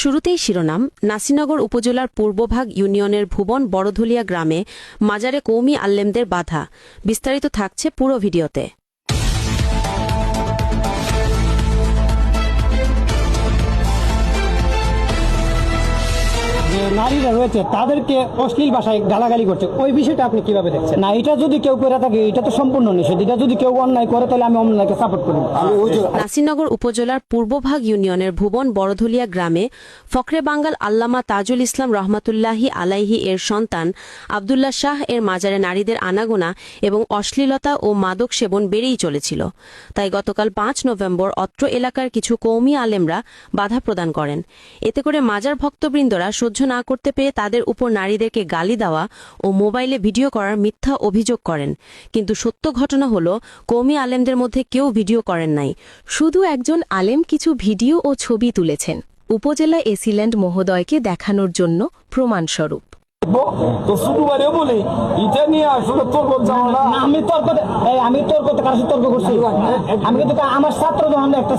শুরুতেই শিরোনাম, নাসিনগর উপজেলার পূর্বভাগ ইউনিয়নের ভুবন বড়ধুলিয়া গ্রামে মাজারে কৌমি আল্লেমদের বাধা। বিস্তারিত থাকছে পুরো ভিডিওতে। যে নারীরা রয়েছে তাদেরকে অশ্লীল ভাষায় গালাগালি করছে। ওই বিষয়টা আপনি কীভাবে দেখছেন? না এটা যদি কেউ করে থাকে এটা তো সম্পূর্ণ নিষেধ। এটা যদি কেউ অন্যায় করে তাহলে আমি অন্যায়কে সাপোর্ট করি নাসিনগর উপজেলার পূর্বভাগ ইউনিয়নের ভুবন বড়ধুলিয়া গ্রামে ফখরে বাঙ্গাল আল্লামা তাজুল ইসলাম রহমাতুল্লাহি আলাইহি এর সন্তান আবদুল্লাহ শাহ এর মাজারে নারীদের আনাগোনা এবং অশ্লীলতা ও মাদক সেবন বেড়েই চলেছিল। তাই গতকাল পাঁচ নভেম্বর অত্র এলাকার কিছু কৌমি আলেমরা বাধা প্রদান করেন। এতে করে মাজার ভক্তবৃন্দরা সহ্য না করতে পেরে তাদের উপর নারীদেরকে গালি দেওয়া ও মোবাইলে ভিডিও করার মিথ্যা অভিযোগ করেন। কিন্তু সত্য ঘটনা হল কৌমি আলেমদের মধ্যে কেউ ভিডিও করেন নাই। শুধু একজন আলেম কিছু ভিডিও ও ছবি তুলেছেন। উপজেলা এসিল্যান্ড মহোদয়কে দেখানোর জন্য প্রমাণস্বরূপ। আমি তর্ক করছি? আমি কিন্তু আমার ছাত্র যখন একটা